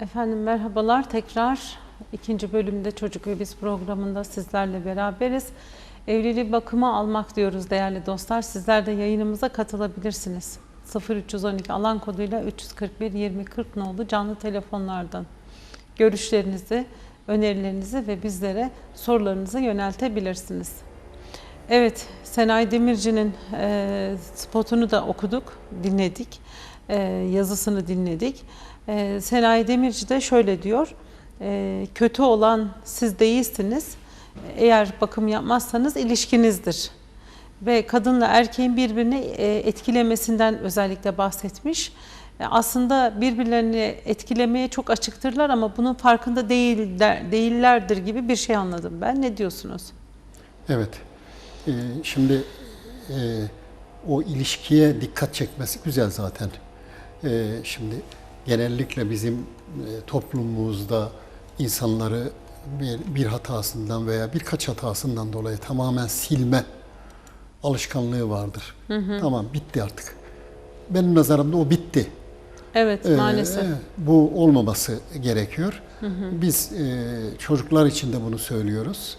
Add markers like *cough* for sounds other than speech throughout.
Efendim merhabalar tekrar ikinci bölümde Çocuk ve Biz programında sizlerle beraberiz. Evliliği bakıma almak diyoruz değerli dostlar. Sizler de yayınımıza katılabilirsiniz. 0312 alan koduyla 341 20 40 nolu canlı telefonlardan görüşlerinizi, önerilerinizi ve bizlere sorularınızı yöneltebilirsiniz. Evet, Senay Demirci'nin spotunu da okuduk, dinledik. Yazısını dinledik. E, Senay Demirci de şöyle diyor. E, kötü olan siz değilsiniz. Eğer bakım yapmazsanız ilişkinizdir. Ve kadınla erkeğin birbirini e, etkilemesinden özellikle bahsetmiş. E, Aslında birbirlerini etkilemeye çok açıktırlar ama bunun farkında değil, değillerdir gibi bir şey anladım ben. Ne diyorsunuz? Evet. Ee, şimdi e, o ilişkiye dikkat çekmesi güzel zaten. Ee, şimdi genellikle bizim e, toplumumuzda insanları bir, bir hatasından veya birkaç hatasından dolayı tamamen silme alışkanlığı vardır. Tamam bitti artık. Benim nazarımda o bitti. Evet, Ee, maalesef. Bu olmaması gerekiyor. Biz e, çocuklar için de bunu söylüyoruz.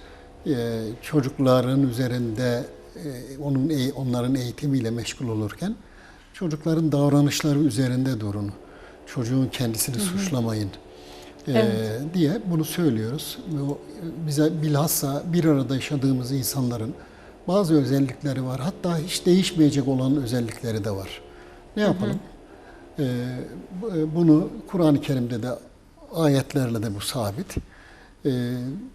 E, çocukların üzerinde e, onun eğ- onların eğitimiyle meşgul olurken çocukların davranışları üzerinde durun. Çocuğun kendisini suçlamayın. e, Evet. diye bunu söylüyoruz. Bu bize bilhassa bir arada yaşadığımız insanların bazı özellikleri var. Hatta hiç değişmeyecek olan özellikleri de var. Ne yapalım? Ee, bu- bunu Kur'an-ı Kerim'de de ayetlerle de bu sabit. Ee,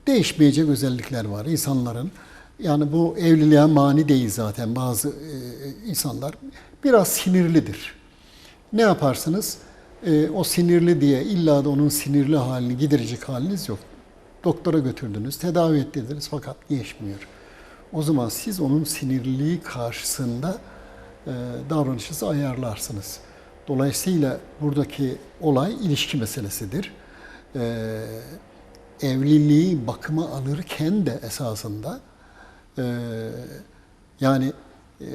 değişmeyecek özellikler var insanların. Yani bu evliliğe mani değil zaten bazı e, insanlar biraz sinirlidir. Ne yaparsınız? Ee, o sinirli diye illa da onun sinirli halini giderecek haliniz yok. Doktora götürdünüz, tedavi ettirdiniz fakat geçmiyor. O zaman siz onun sinirliliği karşısında e, davranışınızı ayarlarsınız. Dolayısıyla buradaki olay ilişki meselesidir. E, evliliği bakıma alırken de esasında e, yani e,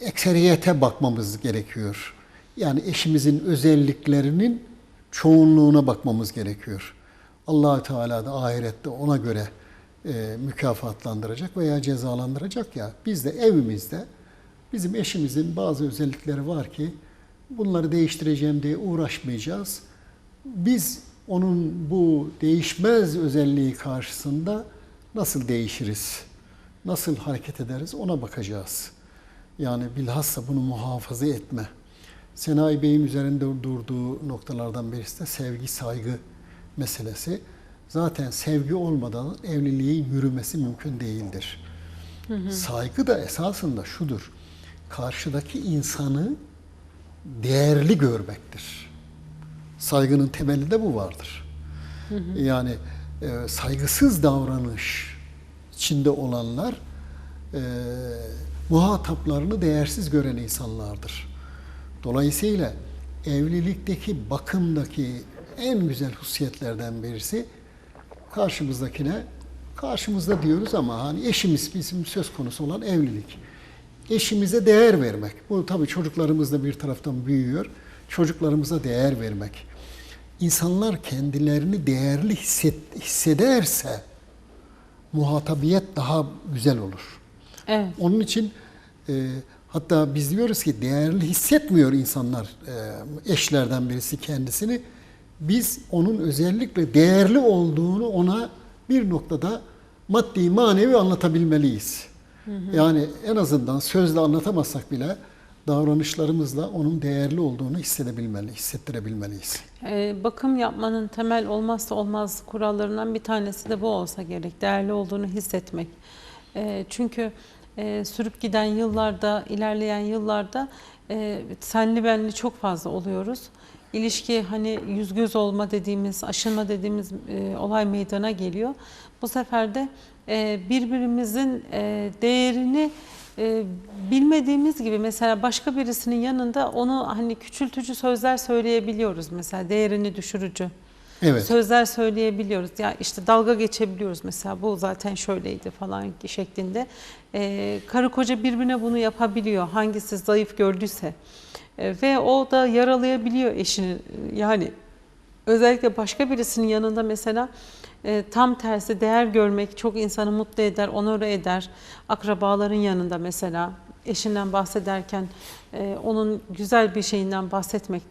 ekseriyete bakmamız gerekiyor. Yani eşimizin özelliklerinin çoğunluğuna bakmamız gerekiyor. allah Teala da ahirette ona göre e, mükafatlandıracak veya cezalandıracak ya. Biz de evimizde bizim eşimizin bazı özellikleri var ki bunları değiştireceğim diye uğraşmayacağız. Biz onun bu değişmez özelliği karşısında nasıl değişiriz? Nasıl hareket ederiz ona bakacağız. Yani bilhassa bunu muhafaza etme. Senai Bey'in üzerinde durduğu noktalardan birisi de sevgi, saygı meselesi. Zaten sevgi olmadan evliliğin yürümesi mümkün değildir. Saygı da esasında şudur. Karşıdaki insanı değerli görmektir. Saygının temelinde bu vardır. Yani e, saygısız davranış içinde olanlar e, muhataplarını değersiz gören insanlardır. Dolayısıyla evlilikteki bakımdaki en güzel hususiyetlerden birisi karşımızdakine karşımızda diyoruz ama hani eşimiz bizim söz konusu olan evlilik. Eşimize değer vermek. Bu tabii çocuklarımız da bir taraftan büyüyor. Çocuklarımıza değer vermek. İnsanlar kendilerini değerli hisset, hissederse muhatabiyet daha güzel olur. Evet. Onun için e, hatta biz diyoruz ki değerli hissetmiyor insanlar e, eşlerden birisi kendisini. Biz onun özellikle değerli olduğunu ona bir noktada maddi manevi anlatabilmeliyiz. Yani en azından sözle anlatamazsak bile davranışlarımızla onun değerli olduğunu hissedebilmeli, hissettirebilmeliyiz. Ee, bakım yapmanın temel olmazsa olmaz kurallarından bir tanesi de bu olsa gerek. Değerli olduğunu hissetmek. Ee, çünkü e, sürüp giden yıllarda, ilerleyen yıllarda e, senli benli çok fazla oluyoruz. İlişki hani yüz göz olma dediğimiz, aşınma dediğimiz e, olay meydana geliyor. Bu sefer de e, birbirimizin e, değerini e, bilmediğimiz gibi mesela başka birisinin yanında onu hani küçültücü sözler söyleyebiliyoruz mesela değerini düşürücü Evet. sözler söyleyebiliyoruz. Ya işte dalga geçebiliyoruz mesela bu zaten şöyleydi falan şeklinde. E, karı koca birbirine bunu yapabiliyor hangisi zayıf gördüyse E, ve o da yaralayabiliyor eşini yani Özellikle başka birisinin yanında mesela e, tam tersi değer görmek çok insanı mutlu eder, onore eder. Akrabaların yanında mesela eşinden bahsederken e, onun güzel bir şeyinden bahsetmek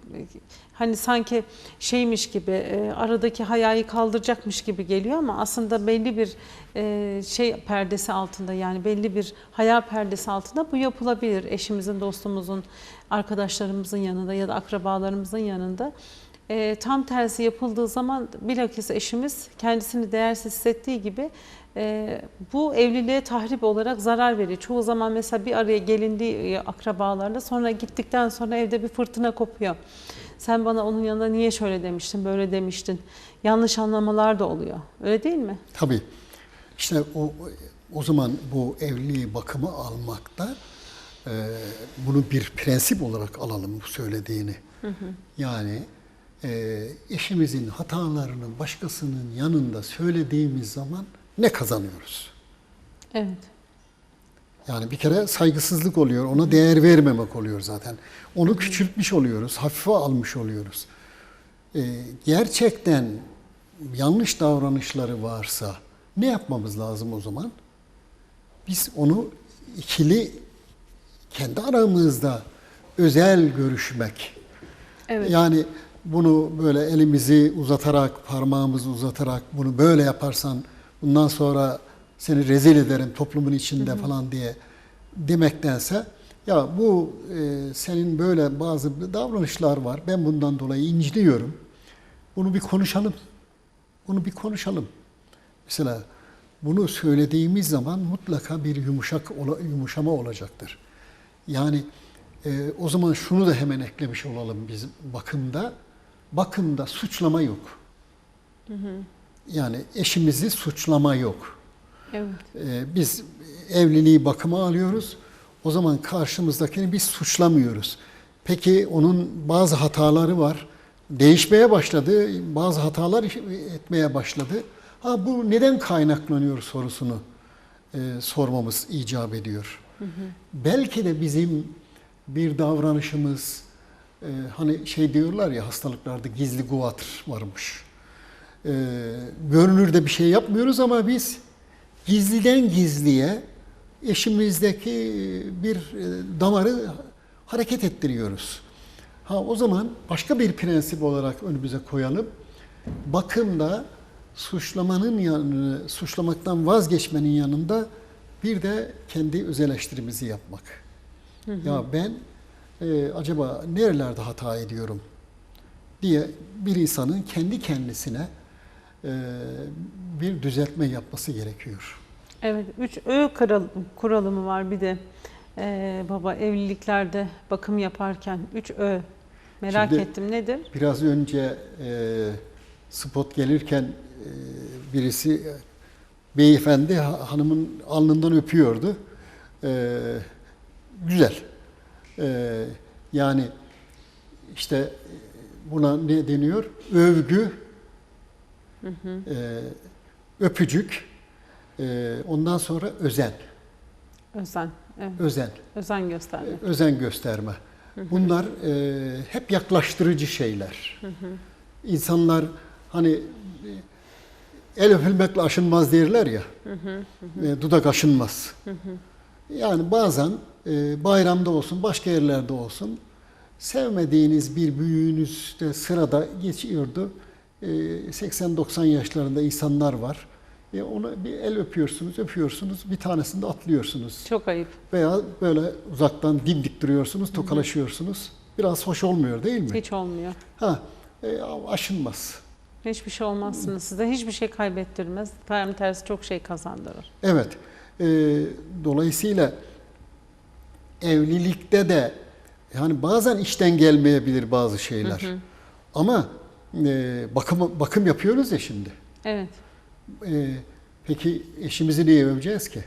hani sanki şeymiş gibi e, aradaki hayayı kaldıracakmış gibi geliyor ama aslında belli bir e, şey perdesi altında yani belli bir haya perdesi altında bu yapılabilir. Eşimizin, dostumuzun, arkadaşlarımızın yanında ya da akrabalarımızın yanında. E, tam tersi yapıldığı zaman bilakis eşimiz kendisini değersiz hissettiği gibi e, bu evliliğe tahrip olarak zarar veriyor. Çoğu zaman mesela bir araya gelindiği e, akrabalarla sonra gittikten sonra evde bir fırtına kopuyor. Sen bana onun yanında niye şöyle demiştin, böyle demiştin. Yanlış anlamalar da oluyor. Öyle değil mi? Tabii. İşte o o zaman bu evliliği bakıma almakta e, bunu bir prensip olarak alalım bu söylediğini. Yani e, eşimizin hatalarını başkasının yanında söylediğimiz zaman ne kazanıyoruz? Evet. Yani bir kere saygısızlık oluyor, ona değer vermemek oluyor zaten. Onu küçültmüş oluyoruz, hafife almış oluyoruz. Ee, gerçekten yanlış davranışları varsa ne yapmamız lazım o zaman? Biz onu ikili kendi aramızda özel görüşmek. Evet. Yani bunu böyle elimizi uzatarak, parmağımızı uzatarak bunu böyle yaparsan bundan sonra seni rezil ederim toplumun içinde falan diye demektense ya bu e, senin böyle bazı davranışlar var. Ben bundan dolayı inciniyorum. Bunu bir konuşalım. Bunu bir konuşalım. Mesela bunu söylediğimiz zaman mutlaka bir yumuşak yumuşama olacaktır. Yani e, o zaman şunu da hemen eklemiş olalım biz bakımda. Bakımda suçlama yok. Yani eşimizi suçlama yok. Evet. E, biz evliliği bakıma alıyoruz. O zaman karşımızdakini biz suçlamıyoruz. Peki onun bazı hataları var. Değişmeye başladı. Bazı hatalar etmeye başladı. Ha bu neden kaynaklanıyor sorusunu e, sormamız icap ediyor. Belki de bizim bir davranışımız e, hani şey diyorlar ya hastalıklarda gizli guatr varmış. E, görünürde bir şey yapmıyoruz ama biz gizliden gizliye eşimizdeki bir e, damarı hareket ettiriyoruz. Ha o zaman başka bir prensip olarak önümüze koyalım. Bakımda suçlamanın yanı, suçlamaktan vazgeçmenin yanında bir de kendi öz eleştirimizi yapmak. Ya ben e, acaba nerelerde hata ediyorum diye bir insanın kendi kendisine bir düzeltme yapması gerekiyor. Evet, üç Ö kural- kuralı mı var bir de Ee, baba evliliklerde bakım yaparken üç Ö merak Şimdi- ettim nedir? Biraz önce e, spot gelirken e, birisi e, beyefendi ha- hanımın alnından öpüyordu. E, güzel. E, yani işte e, buna ne deniyor? Övgü, e, öpücük, e, ondan sonra özen. Özen. Evet. Özen. Özen göstermek. özen gösterme. Bunlar e, hep yaklaştırıcı şeyler. İnsanlar hani el öpülmekle aşınmaz derler ya. E, dudak aşınmaz. Yani bazen e, bayramda olsun, başka yerlerde olsun sevmediğiniz bir büyüğünüz de sırada geçiyordu. E, 80-90 yaşlarında insanlar var. E, ona bir el öpüyorsunuz, öpüyorsunuz, bir tanesini de atlıyorsunuz. Çok ayıp. Veya böyle uzaktan dimdik duruyorsunuz, tokalaşıyorsunuz. Biraz hoş olmuyor değil mi? Hiç olmuyor. Ha, e, aşınmaz. Hiçbir şey olmazsınız. Size hiçbir şey kaybettirmez. Tam tersi çok şey kazandırır. Evet. e, dolayısıyla evlilikte de yani bazen işten gelmeyebilir bazı şeyler. Ama e, bakım bakım yapıyoruz ya şimdi. Evet. E, peki eşimizi niye öveceğiz ki?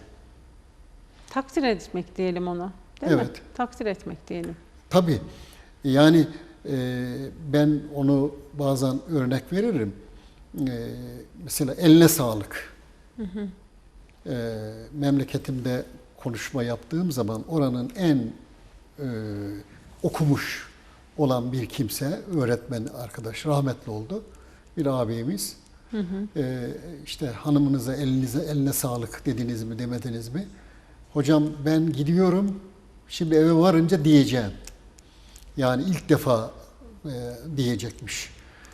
Takdir etmek diyelim ona. Değil mi? Evet. Takdir etmek diyelim. Tabii. Yani e, ben onu bazen örnek veririm. E, mesela eline sağlık. E, memleketimde konuşma yaptığım zaman oranın en e, okumuş olan bir kimse, öğretmen arkadaş, rahmetli oldu. Bir abimiz. Ee, işte hanımınıza elinize eline sağlık dediniz mi demediniz mi? Hocam ben gidiyorum. Şimdi eve varınca diyeceğim. Yani ilk defa e, diyecekmiş.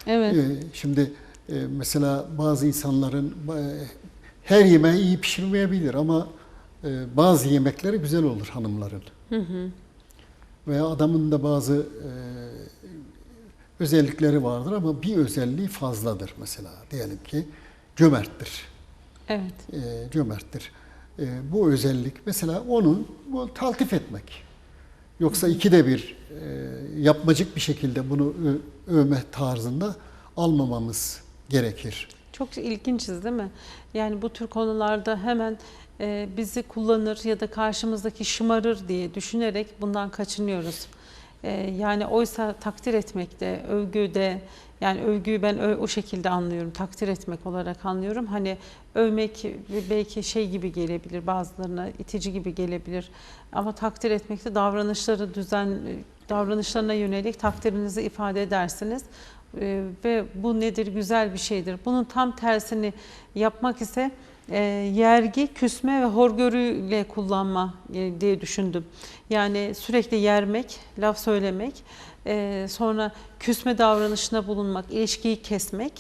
Evet. Ee, Şimdi e, mesela bazı insanların e, her yemeği iyi pişirmeyebilir ama e, bazı yemekleri güzel olur hanımların. Veya adamın da bazı e, özellikleri vardır ama bir özelliği fazladır mesela. Diyelim ki cömerttir. Evet. E, cömerttir. E, bu özellik mesela onun bu taltif etmek. Yoksa ikide bir e, yapmacık bir şekilde bunu övme tarzında almamamız gerekir. Çok ilginçiz değil mi? Yani bu tür konularda hemen bizi kullanır ya da karşımızdaki şımarır diye düşünerek bundan kaçınıyoruz. E, yani oysa takdir etmekte, övgüde, yani övgüyü ben o şekilde anlıyorum, takdir etmek olarak anlıyorum. Hani övmek belki şey gibi gelebilir, bazılarına itici gibi gelebilir. Ama takdir etmekte davranışları düzen, davranışlarına yönelik takdirinizi ifade edersiniz. Ee, ve bu nedir? Güzel bir şeydir. Bunun tam tersini yapmak ise e, yergi, küsme ve horgörüyle kullanma e, diye düşündüm. Yani sürekli yermek, laf söylemek, e, sonra küsme davranışına bulunmak, ilişkiyi kesmek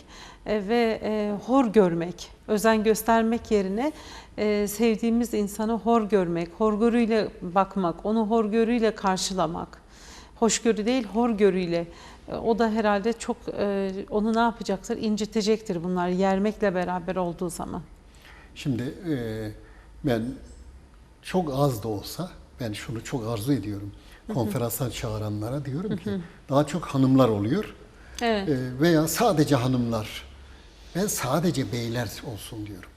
e, ve e, hor görmek, özen göstermek yerine e, sevdiğimiz insanı hor görmek, horgörüyle bakmak, onu horgörüyle karşılamak hoşgörü değil horgörüyle. E, O da herhalde çok e, onu ne yapacaktır? İncitecektir bunlar yermekle beraber olduğu zaman. Şimdi e, ben çok az da olsa ben şunu çok arzu ediyorum. Konferansa çağıranlara diyorum ki daha çok hanımlar oluyor Evet. E, veya sadece hanımlar. Ben sadece beyler olsun diyorum.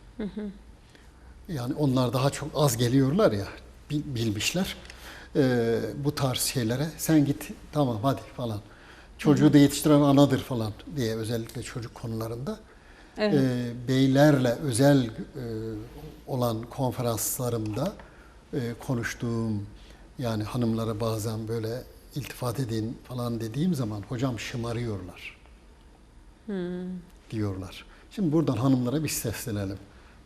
Yani onlar daha çok az geliyorlar ya bil- bilmişler. E, bu tarz şeylere sen git tamam hadi falan. Çocuğu da yetiştiren anadır falan diye özellikle çocuk konularında. Evet. E, beylerle özel e, olan konferanslarımda e, konuştuğum yani hanımlara bazen böyle iltifat edin falan dediğim zaman hocam şımarıyorlar diyorlar. Şimdi buradan hanımlara bir seslenelim.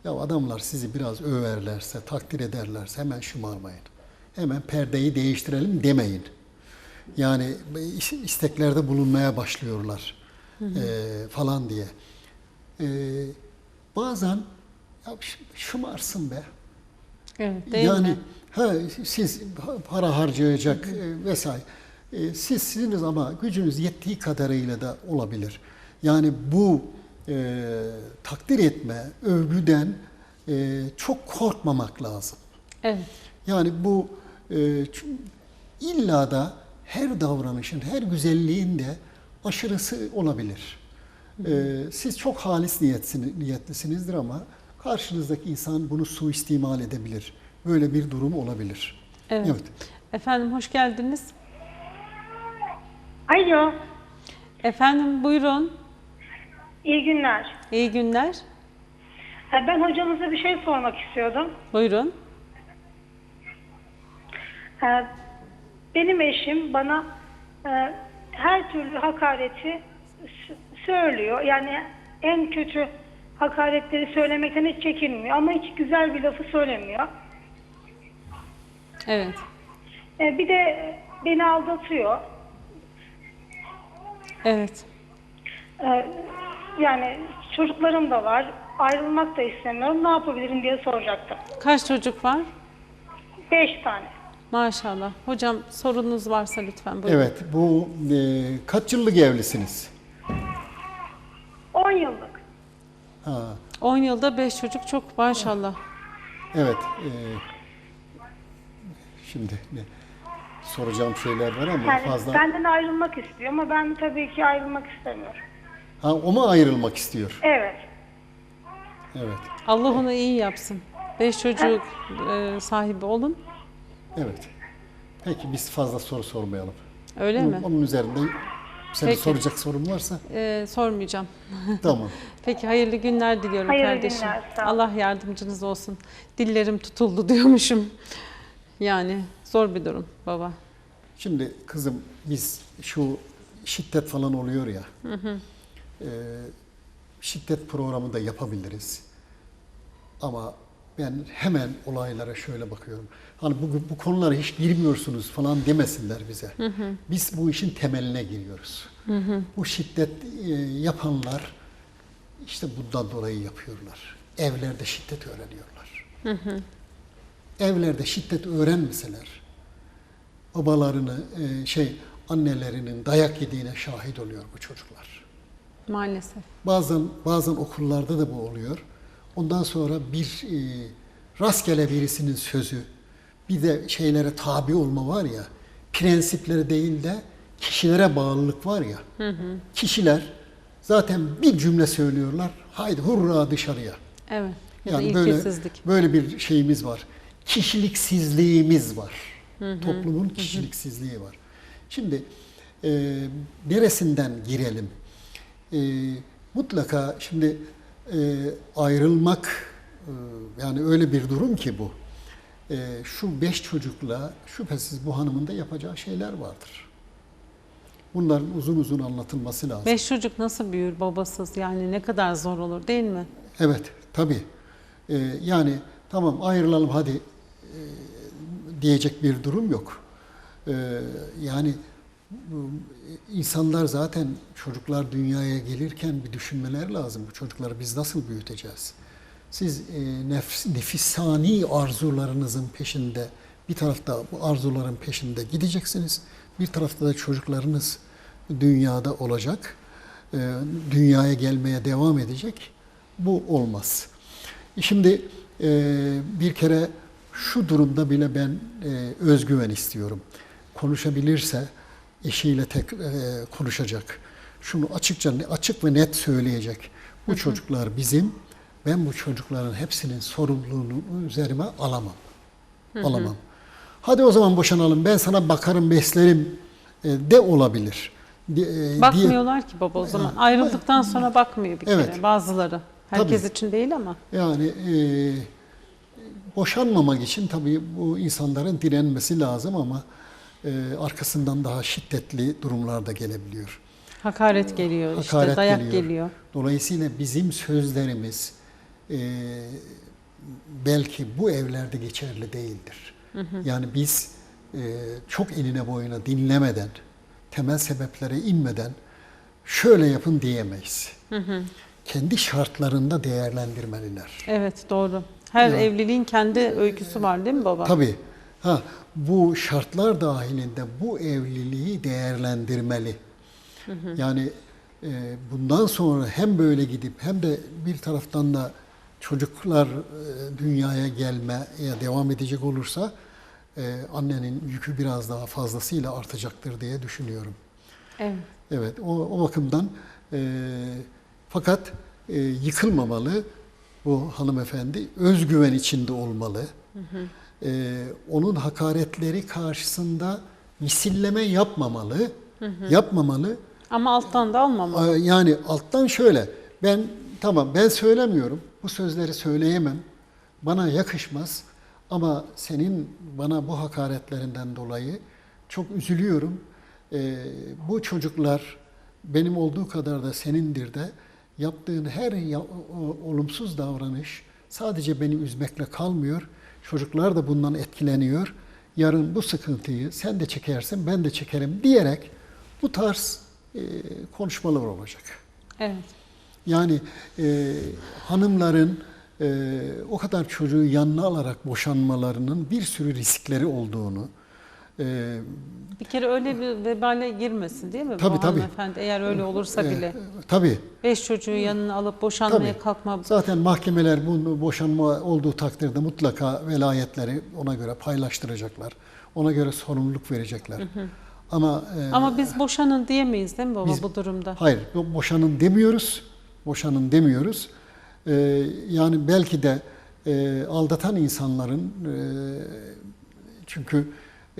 Ya adamlar sizi biraz överlerse, takdir ederlerse hemen şımarmayın. Hemen perdeyi değiştirelim demeyin. Yani is- isteklerde bulunmaya başlıyorlar eee, falan diye. Eee, bazen ya şımarsın be. Evet, değil yani mi? ha siz para harcayacak e, vesaire. E, siz siziniz ama gücünüz yettiği kadarıyla da olabilir. Yani bu e, takdir etme, övgüden e, çok korkmamak lazım. Evet. Yani bu e, illa da her davranışın, her güzelliğin de aşırısı olabilir. E, siz çok halis niyetlisinizdir ama karşınızdaki insan bunu suistimal edebilir. Böyle bir durum olabilir. Evet. Evet. Efendim hoş geldiniz. Alo, Efendim buyurun. iyi günler. İyi günler. Ha, Ben hocamıza bir şey sormak istiyordum. Buyurun. Ha, Benim eşim bana e, her türlü hakareti söylüyor. Yani en kötü hakaretleri söylemekten hiç çekinmiyor. Ama hiç güzel bir lafı söylemiyor. Evet. E, Bir de beni aldatıyor. Evet. E, Yani çocuklarım da var. Ayrılmak da istemiyorum. Ne yapabilirim diye soracaktım. Kaç çocuk var? Beş tane. Maşallah. Hocam sorunuz varsa lütfen buyurun. Evet, bu e, kaç yıllık evlisiniz? 10 yıllık. Ha, 10 yılda 5 çocuk çok maşallah. evet. e, şimdi ne, soracağım şeyler var ama Yani fazla. benden ayrılmak istiyor ama ben tabii ki ayrılmak istemiyorum. Ha, o mu ayrılmak istiyor? Evet. Evet, Allah onu iyi yapsın. 5 çocuk e, sahibi olun. evet. Peki biz fazla soru sormayalım. Öyle mi? Onun üzerinde senin Peki. soracak sorun varsa E, sormayacağım. *laughs* tamam. Peki hayırlı günler diliyorum Hayırlı kardeşim. günler, sağ ol. Allah yardımcınız olsun. Dillerim tutuldu *laughs* diyormuşum. Yani zor bir durum baba. Şimdi kızım biz şu şiddet falan oluyor ya. e, şiddet programı da yapabiliriz. Ama ben hemen olaylara şöyle bakıyorum. Hani bu, bu konulara hiç girmiyorsunuz falan demesinler bize. Biz bu işin temeline giriyoruz. Bu şiddet e, yapanlar işte bundan dolayı yapıyorlar. Evlerde şiddet öğreniyorlar. Evlerde şiddet öğrenmeseler, babalarını, e, şey annelerinin dayak yediğine şahit oluyor bu çocuklar. Maalesef. Bazen bazen okullarda da bu oluyor. Ondan sonra bir e, rastgele birisinin sözü, bir de şeylere tabi olma var ya, prensiplere değil de kişilere bağlılık var ya. Kişiler zaten bir cümle söylüyorlar, haydi hurra dışarıya. Evet. Yani böyle böyle bir şeyimiz var. Kişiliksizliğimiz var. Toplumun kişiliksizliği var. Şimdi e, neresinden girelim? E, mutlaka şimdi e, ayrılmak e, yani öyle bir durum ki bu. E, şu beş çocukla şüphesiz bu hanımın da yapacağı şeyler vardır. Bunların uzun uzun anlatılması lazım. Beş çocuk nasıl büyür babasız? Yani ne kadar zor olur değil mi? Evet, tabii. Ee, yani tamam ayrılalım hadi e, diyecek bir durum yok. Ee, yani insanlar zaten çocuklar dünyaya gelirken bir düşünmeler lazım. Bu çocukları biz nasıl büyüteceğiz? Siz e, nefs, nefisani arzularınızın peşinde, bir tarafta bu arzuların peşinde gideceksiniz. Bir tarafta da çocuklarınız dünyada olacak. Ee, dünyaya gelmeye devam edecek. Bu olmaz. Şimdi e, bir kere şu durumda bile ben e, özgüven istiyorum. Konuşabilirse eşiyle tek e, konuşacak. Şunu açıkça açık ve net söyleyecek. Bu çocuklar bizim. Ben bu çocukların hepsinin sorumluluğunu üzerime alamam. Alamam. Hadi o zaman boşanalım. Ben sana bakarım, beslerim e, de olabilir. E, diye- Bakmıyorlar ki baba o zaman. Ayrıldıktan sonra bakmıyor bir Evet. kere bazıları. Herkes Tabii. için değil ama. Yani e, boşanmamak için tabii bu insanların direnmesi lazım ama e, arkasından daha şiddetli durumlar da gelebiliyor. Hakaret geliyor işte, Hakaret dayak geliyor. geliyor. Dolayısıyla bizim sözlerimiz e, belki bu evlerde geçerli değildir. Yani biz e, çok enine boyuna dinlemeden, temel sebeplere inmeden şöyle yapın diyemeyiz. Kendi şartlarında değerlendirmeliler. Evet doğru. Her Ya. evliliğin kendi öyküsü var değil mi baba? Tabii. Ha, bu şartlar dahilinde bu evliliği değerlendirmeli. Yani e, bundan sonra hem böyle gidip hem de bir taraftan da çocuklar e, dünyaya gelmeye devam edecek olursa e, annenin yükü biraz daha fazlasıyla artacaktır diye düşünüyorum. Evet. Evet, o, o bakımdan e, fakat e, yıkılmamalı bu hanımefendi, özgüven içinde olmalı. E, onun hakaretleri karşısında misilleme yapmamalı, yapmamalı. Ama alttan da almamalı. Aa, Yani alttan şöyle, ben tamam ben söylemiyorum, bu sözleri söyleyemem, bana yakışmaz ama senin bana bu hakaretlerinden dolayı çok üzülüyorum. Ee, bu çocuklar benim olduğu kadar da senindir de yaptığın her olumsuz davranış sadece beni üzmekle kalmıyor. Çocuklar da bundan etkileniyor. Yarın bu sıkıntıyı sen de çekersin, ben de çekerim diyerek bu tarz e, konuşmalar olacak. Evet. Yani e, hanımların e, o kadar çocuğu yanına alarak boşanmalarının bir sürü riskleri olduğunu, e, Bir kere öyle bir vebale girmesin değil mi Tabii, bu tabii. hanımefendi eğer öyle olursa e, bile. tabii Beş çocuğu yanına alıp boşanmaya Tabii. kalkma. zaten mahkemeler bu boşanma olduğu takdirde mutlaka velayetleri ona göre paylaştıracaklar. Ona göre sorumluluk verecekler. Ama e, Ama biz boşanın diyemeyiz değil mi baba Biz- bu durumda? Hayır, bo- boşanın demiyoruz. Boşanın demiyoruz. Ee, yani belki de e, aldatan insanların e, çünkü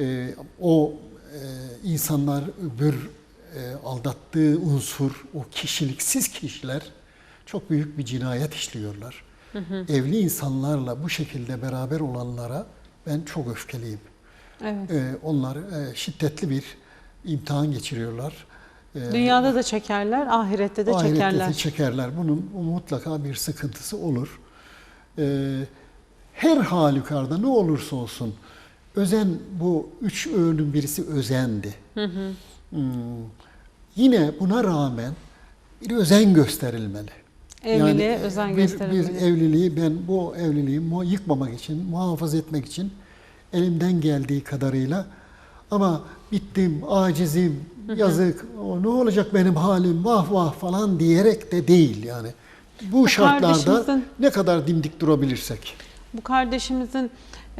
e, o e, insanlar öbür e, aldattığı unsur, o kişiliksiz kişiler çok büyük bir cinayet işliyorlar. Evli insanlarla bu şekilde beraber olanlara ben çok öfkeliyim. Evet. E, onlar e, şiddetli bir imtihan geçiriyorlar. E, Dünyada da çekerler, ahirette de ahirette çekerler. de çekerler. Bunun mutlaka bir sıkıntısı olur. Her halükarda ne olursa olsun özen bu üç öğünün birisi özendi. Hmm, yine buna rağmen bir özen gösterilmeli. Evliliğe Yani özen bir, gösterilmeli. Bir evliliği ben bu evliliği yıkmamak için, muhafaza etmek için elimden geldiği kadarıyla ama bittim, acizim, yazık, o ne olacak benim halim, vah vah falan diyerek de değil yani. Bu şartlarda kardeşimizin- ne kadar dimdik durabilirsek. Bu kardeşimizin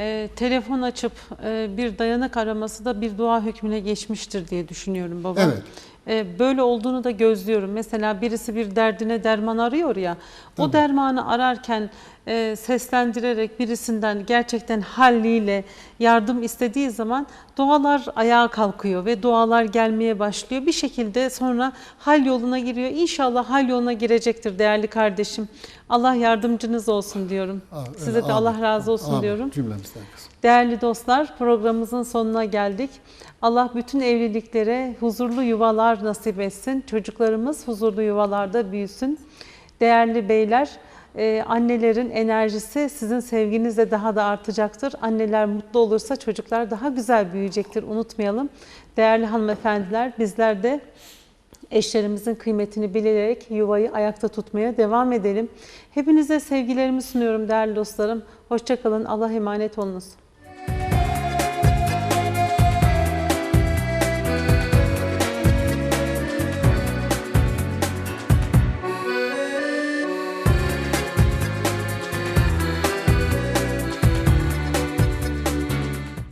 e, telefon açıp e, bir dayanak araması da bir dua hükmüne geçmiştir diye düşünüyorum baba. Evet. E, böyle olduğunu da gözlüyorum. Mesela birisi bir derdine derman arıyor ya, o Tabii. dermanı ararken e, seslendirerek birisinden gerçekten halliyle yardım istediği zaman dualar ayağa kalkıyor ve dualar gelmeye başlıyor. Bir şekilde sonra hal yoluna giriyor. İnşallah hal yoluna girecektir değerli kardeşim. Allah yardımcınız olsun diyorum. Size de. Allah razı olsun diyorum. Cümlemizden kızım. Değerli dostlar programımızın sonuna geldik. Allah bütün evliliklere huzurlu yuvalar nasip etsin. Çocuklarımız huzurlu yuvalarda büyüsün. Değerli beyler, e, annelerin enerjisi sizin sevginizle daha da artacaktır. Anneler mutlu olursa çocuklar daha güzel büyüyecektir. Unutmayalım. Değerli hanımefendiler bizler de eşlerimizin kıymetini bilerek yuvayı ayakta tutmaya devam edelim. Hepinize sevgilerimi sunuyorum değerli dostlarım. Hoşçakalın. Allah emanet olunuz.